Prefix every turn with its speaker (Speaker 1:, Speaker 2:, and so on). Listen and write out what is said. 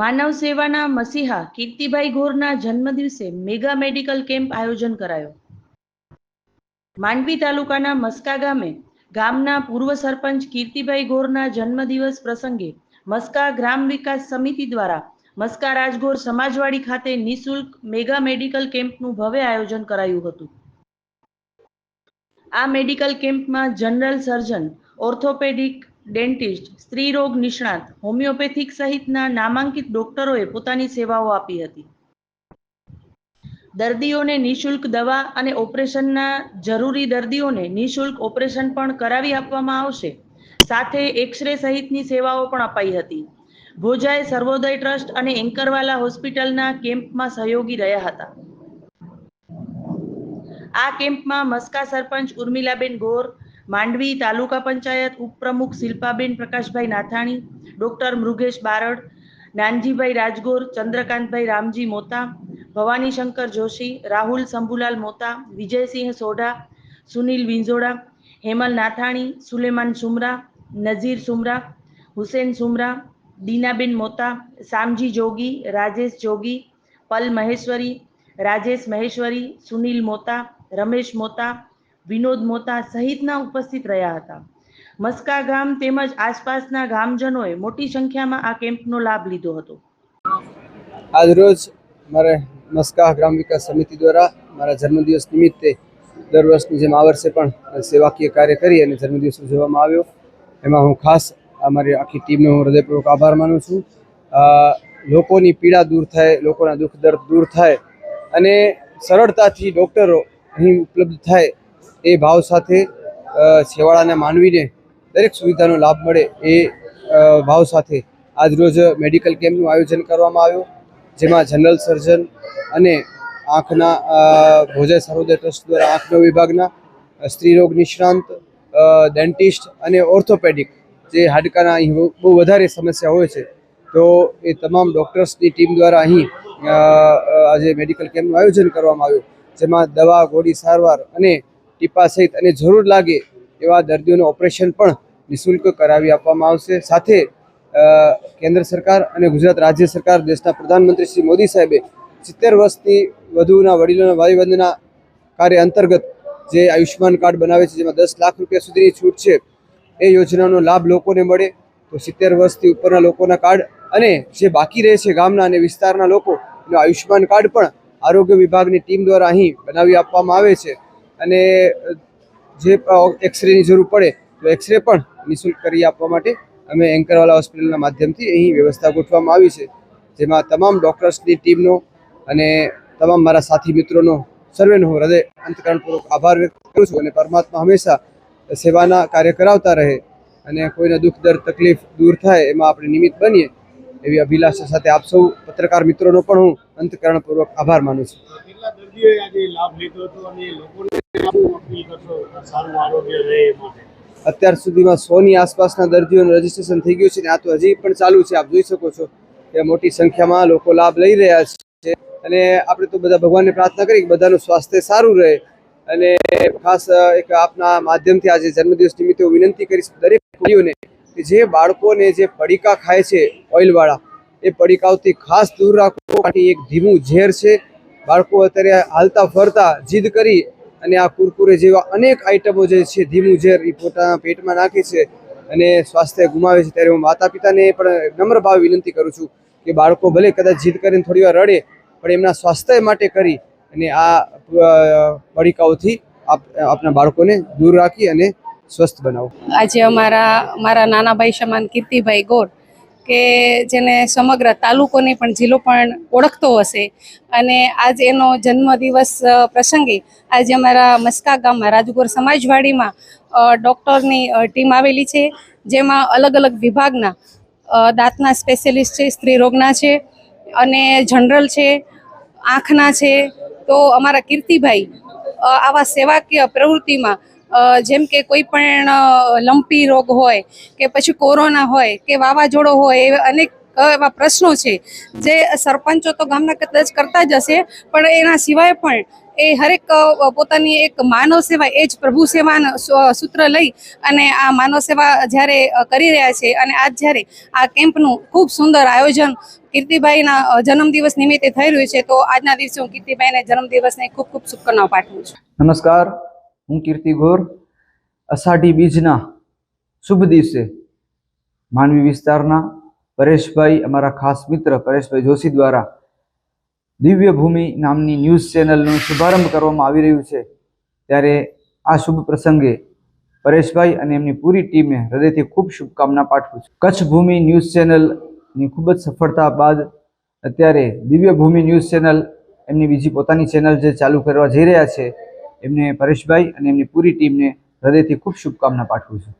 Speaker 1: માનવ સેવાના મસીહા કીર્તિભાઈ ગોરના જન્મદિવસે મેગા મેડિકલ કેમ્પ આયોજન કરાયો. માંડવી તાલુકાના મસ્કા ગામે ગામના પૂર્વ સરપંચ કીર્તિભાઈ ગોરના જન્મદિવસ પ્રસંગે મસ્કા ગ્રામ વિકાસ સમિતિ દ્વારા મસ્કા રાજગોર સમાજવાડી ખાતે નિઃશુલ્ક મેગા મેડિકલ કેમ્પનું ભવ્ય આયોજન કરાયું હતું. આ મેડિકલ કેમ્પમાં જનરલ સર્જન, ઓર્થોપેડિક ડેન્ટિસ્ટ, સ્ત્રીરોગ નિષ્ણાત, હોમિયોપેથિક સહિતના નામાંકિત ડોક્ટરોએ પોતાની સેવાઓ આપી હતી. દર્દીઓને નિઃશુલ્ક દવા અને ઓપરેશનના જરૂરી દર્દીઓને નિઃશુલ્ક ઓપરેશન પણ કરાવી આપવામાં આવશે. સાથે એક્સરે સહિતની સેવાઓ પણ અપાઈ હતી. ભોજાએ સર્વોદય ટ્રસ્ટ અને એન્કરવાલા હોસ્પિટલના કેમ્પમાં સહયોગી રહ્યા હતા. આ કેમ્પમાં મસ્કા સરપંચ ઉર્મિલાબેન ગોર માંડવી તાલુકા પંચાયત ઉપપ્રમુખ શિલ્પાબેન પ્રકાશભાઈ નાથાણી, ડૉક્ટર મૃગેશ બારડ નાનજીભાઈ રાજગોર, ચંદ્રકાંતભાઈ રામજી મોતા, ભવાની શંકર જોશી, રાહુલ શંભુલાલ મોતા, વિજયસિંહ સોઢા, સુનિલ વિંઝોડા, હેમલ નાથાણી, સુલેમાન સુમરા, નઝીર સુમરા, હુસેન સુમરા, દીનાબેન મોતા, શામજી જોગી, રાજેશ જોગી, પલ મહેશ્વરી, રાજેશ મહેશ્વરી, સુનિલ મોતા, રમેશ મોતા વિનોદ મોતા સહિતના ઉપસ્થિત રહ્યા હતા. મસ્કા ગામ તેમજ આસપાસના ગામજનોએ મોટી સંખ્યામાં આ કેમ્પનો લાભ લીધો હતો.
Speaker 2: આજરોજ મારે મસ્કા ગ્રામ વિકાસ સમિતિ દ્વારા મારા જન્મદિવસ નિમિત્તે દર વર્ષની જેમ આ વર્ષે પણ સેવાકીય કાર્ય કરી અને જન્મદિવસ ઉજવવામાં આવ્યો. એમાં હું ખાસ અમારી આખી ટીમનો હું હૃદયપૂર્વક આભાર માનું છું. લોકોની પીડા દૂર થાય, લોકોના દુઃખ દર્દ દૂર થાય અને સરળતાથી ડૉક્ટરો અહીં ઉપલબ્ધ થાય એ ભાવ સાથે છેવાડાને માનવીને દરેક સુવિધાનો લાભ મળે એ ભાવ સાથે આજરોજ મેડિકલ કેમ્પનું આયોજન કરવામાં આવ્યું, જેમાં જનરલ સર્જન અને આંખના ભોજય સર્વોદય ટ્રસ્ટ દ્વારા આંખનો વિભાગના સ્ત્રીરોગ નિષ્ણાંત ડેન્ટિસ્ટ અને ઓર્થોપેડિક જે હાડકાના અહીં બહુ વધારે સમસ્યા હોય છે, તો એ તમામ ડૉક્ટર્સની ટીમ દ્વારા અહીં આજે મેડિકલ કેમ્પનું આયોજન કરવામાં આવ્યું, જેમાં દવા, ગોળી, સારવાર અને ટીપા સહિત અને જરૂર લાગે એવા દર્દીઓનું ઓપરેશન પણ નિઃશુલ્ક કરાવી આપવામાં આવશે. સાથે કેન્દ્ર સરકાર અને ગુજરાત રાજ્ય સરકાર, દેશના પ્રધાનમંત્રી શ્રી મોદી સાહેબે સિત્તેર વર્ષથી વધુના વડીલોના વાયુવંદના કાર્ય અંતર્ગત જે આયુષ્યમાન કાર્ડ બનાવે છે, જેમાં દસ લાખ રૂપિયા સુધીની છૂટ છે, એ યોજનાનો લાભ લોકોને મળે તો સિત્તેર વર્ષથી ઉપરના લોકોના કાર્ડ અને જે બાકી રહે છે ગામના અને વિસ્તારના લોકો, એનું આયુષ્યમાન કાર્ડ પણ આરોગ્ય વિભાગની ટીમ દ્વારા અહીં બનાવી આપવામાં આવે છે. અને જે એક્સરેની જરૂર પડે તો એક્સરે પણ નિઃશુલ્ક કરી આપવા માટે અમે એન્કરવાલા હોસ્પિટલના માધ્યમથી અહીં વ્યવસ્થા ગોઠવવામાં આવી છે. જેમાં તમામ ડૉક્ટર્સની ટીમનો અને તમામ મારા સાથી મિત્રોનો સર્વેનો હું હૃદય અંતકરણપૂર્વક આભાર વ્યક્ત કરું છું અને પરમાત્મા હંમેશા સેવાના કાર્ય કરાવતા રહે અને કોઈને દુઃખ, દર્દ, તકલીફ દૂર થાય એમાં આપણે નિમિત્ત બનીએ એવી અભિલાષા સાથે આપ સૌ પત્રકાર મિત્રોનો પણ હું અંતકરણપૂર્વક આભાર માનું છું. અત્યાર સુધીમાં સોની આસપાસના દર્દીઓનું રજીસ્ટ્રેશન થઈ ગયું છે ને આ તો હજી પણ ચાલુ છે. આપ જોઈ શકો છો કે મોટી સંખ્યામાં લોકો લાભ લઈ રહ્યા છે. અને આપણે તો બધા ભગવાનને પ્રાર્થના કરી કે બધાનું સ્વાસ્થ્ય સારું રહે. અને ખાસ એક આપના માધ્યમથી આજે જન્મદિવસ નિમિત્તે હું વિનંતી કરીશ દરેક ભાઈઓને કે જે બાળકોને જે પડીકા ખાય છે ઓઇલવાળા, એ પડીકાઓથી ખાસ દૂર માટે એક ધીમું ઝેર છે. બાળકો અત્યારે હાલતા ફરતા જીદ કરી અને આ કુરકુરે જેવા અનેક આઈટમો જે છે, ધીમું ઝેર એ પોતાના પેટમાં નાખે છે અને સ્વાસ્થ્ય ગુમાવે છે, ત્યારે હું માતા પિતાને પણ નમ્ર ભાવે વિનંતી કરું છું કે બાળકો ભલે કદાચ જીદ કરીને થોડી વાર રડે, પણ એમના સ્વાસ્થ્ય માટે કરી અને આ પડીકાઓથી આપ, આપના બાળકોને દૂર રાખી અને સ્વસ્થ બનાવો.
Speaker 3: આજે અમારા, મારા નાના ભાઈ સમાન કીર્તિભાઈ ગોર કે જેને સમગ્ર તાલુકોને પણ જિલ્લો પણ ઓળખતો હશે. અને આજ એનો જન્મદિવસ પ્રસંગે આજે અમારા મસ્કા ગામમાં રાજગોર સમાજવાડીમાં ડૉક્ટરની ટીમ આવેલી છે. જેમાં અલગ અલગ વિભાગના દાંતના સ્પેશિયલિસ્ટ છે, સ્ત્રી રોગના છે અને જનરલ છે, આંખના છે. તો અમારા કીર્તિભાઈ આવા સેવાકીય પ્રવૃત્તિમાં જેમ કે કોઈ પણ લંપી રોગ હોય કે પછી કોરોના હોય કે વાવાઝોડો હોય એવા અનેક એવા પ્રશ્નો છે, જે સરપંચો તો ગામના કદાચ કરતા જ હશે, પણ એના સિવાય પણ એ હરેક પોતાની એક માનવ સેવા, એ જ પ્રભુ સેવાના સૂત્ર લઈ અને આ માનવ સેવા જ્યારે કરી રહ્યા છે અને આજ જ્યારે આ કેમ્પનું ખૂબ સુંદર આયોજન કીર્તિભાઈના જન્મદિવસ નિમિત્તે થઈ રહ્યું છે, તો આજના દિવસે હું કીર્તિભાઈને જન્મદિવસને ખૂબ ખૂબ શુભકામનાઓ પાઠવું છું.
Speaker 4: નમસ્કાર. હું કીર્તિ ગોર અષાઢી બીજના શુભ દિવસે માનવી વિસ્તારના પરેશભાઈ, અમારા ખાસ મિત્ર પરેશભાઈ જોશી દ્વારા દિવ્ય ભૂમિ નામની ન્યૂઝ ચેનલનો શુભારંભ કરવામાં આવી રહ્યું છે. ત્યારે આ શુભ પ્રસંગે પરેશભાઈ અને એમની પૂરી ટીમે હૃદયથી ખૂબ શુભકામના પાઠવું છું. કચ્છ ભૂમિ ન્યૂઝ ચેનલની ખૂબ જ સફળતા બાદ અત્યારે દિવ્ય ભૂમિ ન્યૂઝ ચેનલ એમની બીજી પોતાની ચેનલ જે ચાલુ કરવા જઈ રહ્યા છે એમને પરેશભાઈ અને એમની પૂરી ટીમને હૃદયથી ખૂબ શુભકામના પાઠવું છું.